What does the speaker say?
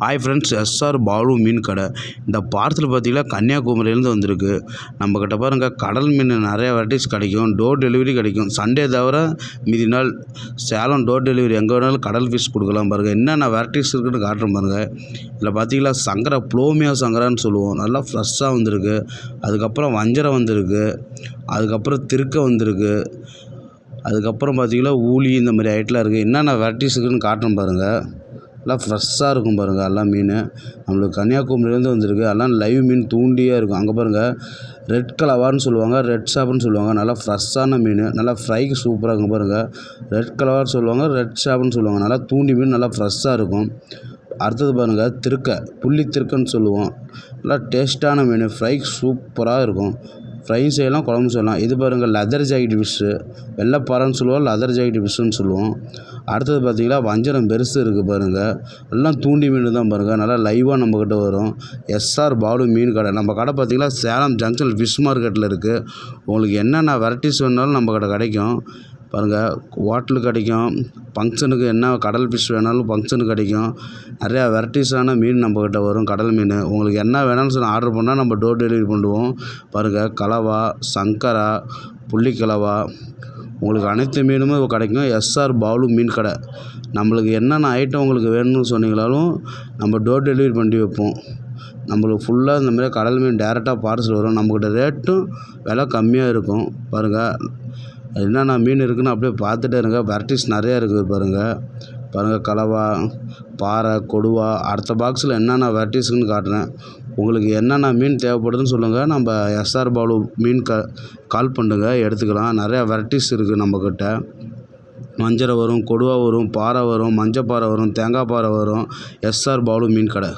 Hi friends SR Balu மீன் கடை. இந்த பார்சல் பார்த்தீங்கன்னா கன்னியாகுமரியிலேருந்து வந்திருக்கு. நம்மக்கிட்ட பாருங்கள் கடல் மீன் நிறைய வெரைட்டிஸ் கிடைக்கும் டோர் டெலிவரி கிடைக்கும். சண்டே தவிர மீதி நாள் சேலம் டோர் டெலிவரி எங்கே வேணாலும் கடல் ஃபிஷ் கொடுக்கலாம் பாருங்கள் என்னென்ன வெரைட்டிஸ் இருக்குன்னு காட்டுறேன் பாருங்கள் இதில் பார்த்தீங்கன்னா சங்கரா ப்ளோமியா சங்கரான்னு சொல்லுவோம். நல்லா ஃப்ரெஷ்ஷாக வந்திருக்கு. அதுக்கப்புறம் வஞ்சரம் வந்திருக்கு. அதுக்கப்புறம் திருக்க வந்திருக்கு. அதுக்கப்புறம் பார்த்தீங்கன்னா ஊலி இந்த மாதிரி ஐட்டெலாம் இருக்குது என்னென்ன வெரைட்டிஸ் இருக்குன்னு காட்டுறேன் பாருங்கள் எல்லாம் ஃப்ரெஷ்ஷாக இருக்கும் பாருங்கள் எல்லாம் மீன். நம்மளுக்கு கன்னியாகுமரியிலேருந்து வந்திருக்கு. எல்லாம் லைவ் மீன் தூண்டியாக இருக்கும். அங்கே பாருங்கள் ரெட் கலவான்னு சொல்லுவாங்க ரெட் ஷாப்னு சொல்லுவாங்க. நல்லா ஃப்ரெஷ்ஷான மீன். நல்லா ஃப்ரைக்கு சூப்பராக இருக்கும் பாருங்கள் ரெட் கலவான்னு சொல்லுவாங்க ரெட் ஷாப்னு சொல்லுவாங்க. நல்லா தூண்டி மீன் நல்லா ஃப்ரெஷ்ஷாக இருக்கும். அடுத்தது பாருங்கள் திருக்க புள்ளி திருக்கன்னு சொல்லுவோம். நல்லா டேஸ்ட்டான மீன். ஃப்ரைக்கு சூப்பராக இருக்கும். ஃப்ரையும் செய்யலாம் குழம்பு செய்யலாம். இது பாருங்கள் லெதர் ஜாக்கெட் ஃபிஷ்ஷு வெள்ளைப்பாறைன்னு சொல்லுவோம் லெதர் ஜாக்கெட் ஃபிஷ்ஷுன்னு சொல்லுவோம். அடுத்தது பார்த்தீங்கன்னா வஞ்சரம் பெருசு இருக்குது பாருங்கள் எல்லாம் தூண்டி மீன் தான் பாருங்கள் நல்லா லைவாக நம்மக்கிட்ட வரும். எஸ்ஆர் பாலு மீன் கடை. நம்ம கடை பார்த்தீங்கன்னா சேலம் ஜங்ஷன் ஃபிஷ் மார்க்கெட்டில் இருக்குது உங்களுக்கு என்னென்ன வெரைட்டிஸ் வேணாலும் நம்ம கடை கிடைக்கும். பாருங்கள் ஹோட்டலு கிடைக்கும். ஃபங்க்ஷனுக்கு என்ன கடல் ஃபிஷ் வேணாலும் ஃபங்க்ஷனுக்கு கிடைக்கும். நிறையா வெரைட்டிஸான மீன் நம்மக்கிட்ட வரும் கடல் மீன். உங்களுக்கு என்ன வேணாலும் சொல்லி ஆர்டர் பண்ணால் நம்ம டோர் டெலிவரி பண்ணுவோம் பாருங்கள் கலவா சங்கரா புள்ளிக்கலவா உங்களுக்கு அனைத்து மீனுமே கிடைக்கும். எஸ்ஆர் பாலு மீன் கடை. நம்மளுக்கு என்னென்ன ஐட்டம் உங்களுக்கு வேணும்னு சொன்னீங்களாலும் நம்ம டோர் டெலிவரி பண்ணி வைப்போம். நம்மளுக்கு ஃபுல்லாக இந்த மாதிரி கடல் மீன் டேரெக்டாக பார்சல் வரும். நம்மக்கிட்ட ரேட்டும் விலை கம்மியாக இருக்கும். பாருங்கள் என்னென்ன மீன் இருக்குதுன்னு அப்படியே பார்த்துட்டே இருங்க. வெரைட்டிஸ் நிறையா இருக்குது பாருங்கள் பாருங்கள் கலவா பாறை கொடுவா அடுத்த பாக்ஸில் என்னென்ன வெரைட்டிஸ்னு காட்டுறேன். உங்களுக்கு என்னென்ன மீன் தேவைப்படுதுன்னு சொல்லுங்கள் நம்ம எஸ்ஆர் பாலு மீன் க கால் பண்ணுங்க. எடுத்துக்கலாம். நிறையா வெரைட்டிஸ் இருக்குது நம்மக்கிட்ட வஞ்சரம் வரும் கொடுவா வரும் பாறை வரும் மஞ்சப்பாறை வரும் தேங்காய் பாறை வரும் எஸ்ஆர் பாலு மீன் கடை.